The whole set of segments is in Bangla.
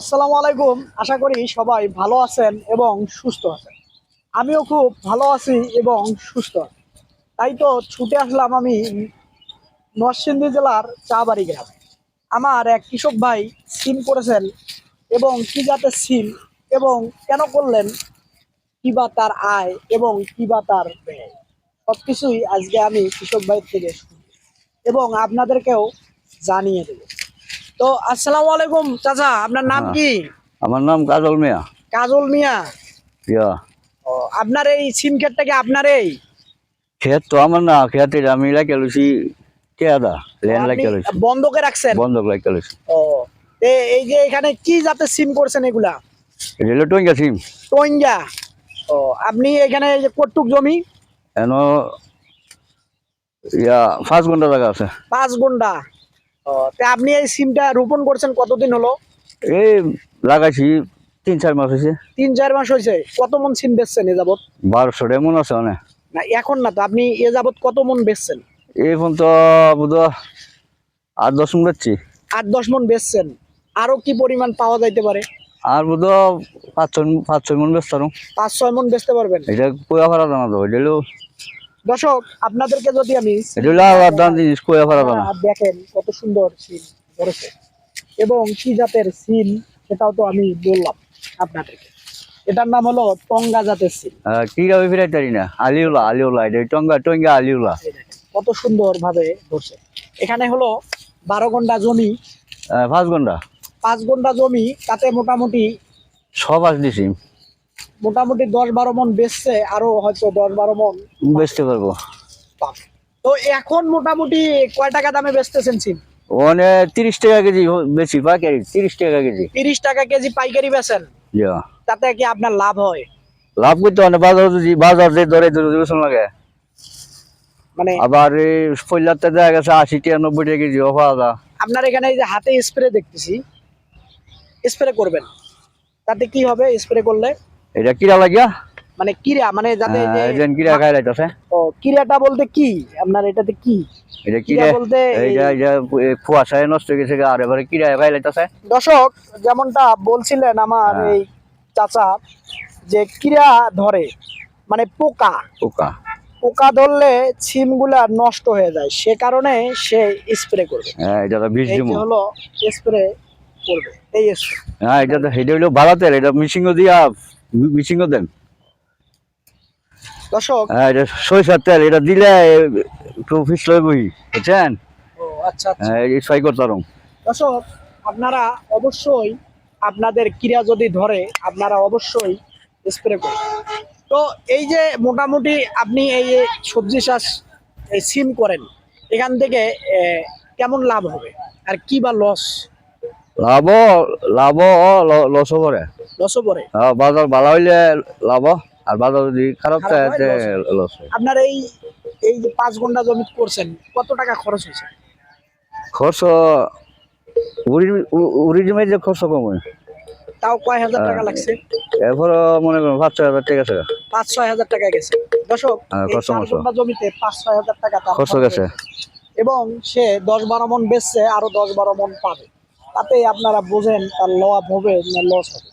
আসসালামু আলাইকুম। আশা করি সবাই ভালো আছেন এবং সুস্থ আছেন। আমিও খুব ভালো আছি এবং সুস্থ। তাই তো ছুটে আসলাম আমি নরসিংদী জেলার চাবাড়ি গ্রামে। আমার এক কৃষক ভাই সিম করেছেন এবং কি জাতের সিম এবং কেন করলেন, কি বা তার আয় এবং কি বা তার ব্যয়। সব কিছুই আজকে আমি কৃষক ভাইয়ের থেকে শুনব এবং আপনাদেরকেও জানিয়ে দেবো। তো আসসালামু আলাইকুম চাচা আপনার নাম হ্যাঁ। কি? আমার নাম কাজল মিয়া। কাজল মিয়া। ইয়া। ও, আপনার এই সিম ক্ষেতটা কি আপনার এই খেত তো আমার না খেতে আমি লাগে লুছি কেদা লেন লাগে লুছি বন্ধকে রাখছেন? বন্ধক লাগে লুছি ও এ এই যে এখানে কি জাতের সিম করছেন এগুলা? রেল টঙ্গা সিম টইঙ্গা ও আপনি এখানে এই যে কটুক জমি? এন ইয়া পাঁচ ঘণ্টা জায়গা আছে। পাঁচ তা আপনি এই সিমটা রোপণ করছেন কতদিন হলো? এই লাগাইছি তিন চার মাস হয়েছে তিন চার মাস হয়েছে কত মন সিম বেচছেন এ যাবত বারোশো এমন আছে অনেক না এখন না তো। আপনি এ যাবত কত মন বেচছেন? এই ফোন তো বুধ আট দশ মিনিট যাচ্ছি আট দশ মন বেচছেন। আরও কি পরিমাণ পাওয়া যাইতে পারে? আর বুধ পাঁচ ছয় পাঁচ ছয় মন ব্যস্ত পাঁচ ছয় মন বেচতে পারবেন? এটা কোয়া ফারা জানা তো। এটা দর্শক আপনাদেরকে যদি আমি দেখেন কত সুন্দর সিম ধরেছে। এবং কি জাতের সিম সেটাও তো আমি বললাম আপনাদেরকে। এটার নাম হলো টঙ্গা জাতের কি গাবি ফিরাই তারি না? আলিউলা আলিউলা এটা টঙ্গা টঙ্গা আলিউলা। কত সুন্দর ভাবে ধরছে। এখানে হলো বারো ঘণ্টা জমি পাঁচ ঘণ্টা। পাঁচ ঘণ্টা জমি তাতে মোটামুটি সব আস দিছি মোটামুটি দশ বারো মন বেচছে আরও হয়তো দশ বারো মন। বেচতে পারব। তো এখন মোটামুটি কয় টাকা দামে বেচতেছেন সিম? তিরিশ টাকা কেজি বেশি পাইকারি তিরিশ টাকা কেজি। তিরিশ টাকা কেজি পাইকারি বেচেন? তাতে কি আপনার লাভ হয়? লাভ করতে বাজার যদি বাজার যে দরে লাগে মানে আবার এই পল্লাতে দেখা গেছে আশি টাকা নব্বই টাকা কেজি পাওয়া আপনার এখানে এই যে হাতে স্প্রে দেখতেছি। স্প্রে করবেন। তাতে কি হবে? স্প্রে করলে এটা কিরা লাগিয়া? মানে কিরা মানে যাতে যে- কিরা খাই লাইতেছে ও কিরাটা বলতে কি? আপনার এটাতে কি? এটা কিরা বলতে এইটা কুয়াশায় নষ্ট হয়ে গেছে আর এবারে কিরা খাই লাইতেছে দর্শক যেমনটা বলছিলেন আমার হ্যাঁ। এই চাচা যে কিরা ধরে মানে পোকা। পোকা। পোকা ধরলে সিমগুলা নষ্ট হয়ে যায় সে কারণে সে স্প্রে করবে। হ্যাঁ এটা বিষ দিমু হলো স্প্রে করবে এই হ্যাঁ এটা তো হইল ভালো তেল এটা মিশিং দিয়া মিশিং দেন। দর্শক হ্যাঁ এটা সরিষার তেল এটা দিলে একটু বই বুঝছেন? আচ্ছা আচ্ছা। হ্যাঁ এই ছয় করতাম দর্শক আপনারা অবশ্যই আপনাদের ক্রিয়া যদি ধরে আপনারা অবশ্যই স্প্রে করুন। তো এই যে মোটামুটি আপনি এই সবজি চাষ সিম করেন এখান থেকে কেমন লাভ হবে? আর কি বা লস লাভ লাভ লস করে। লসও পড়ে? হ্যাঁ, বাজার ভালো হইলে লাভ আর বাজার যদি খারাপ হয়, লস আপনার এই এই যে পাঁচ ঘণ্টা জমি করছেন কত টাকা খরচ হয়েছে? খরচ উড়ি জমে যে খরচ কম হয়। তাও কয় হাজার টাকা লাগছে? এরপর মনে করুন পাঁচ ছয় হাজার টাকা আছে পাঁচ ছয় হাজার টাকা গেছে। দর্শক হ্যাঁ, জমিতে পাঁচ ছয় হাজার টাকা খরচ খরচ গেছে। এবং সে দশ বারো মন বেচছে আরও দশ বারো মন পাবে। তাতে আপনারা বোঝেন তার লাভ হবে না লস হবে।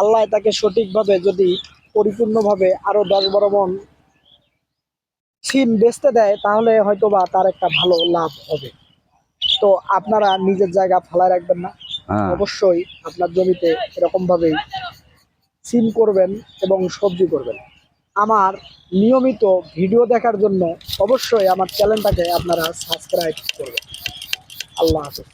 আল্লাহ তাকে সঠিকভাবে যদি পরিপূর্ণভাবে আরও দশ বারো মন সিম বেচতে দেয় তাহলে হয়তোবা তার একটা ভালো লাভ হবে। তো আপনারা নিজের জায়গা ফালায় রাখবেন না। হ্যাঁ। অবশ্যই আপনার জমিতে এরকম ভাবেই সিম করবেন এবং সবজি করবেন। আমার নিয়মিত ভিডিও দেখার জন্য অবশ্যই আমার চ্যানেলটাকে আপনারা সাবস্ক্রাইব করবেন। আল্লাহ হাফেজ।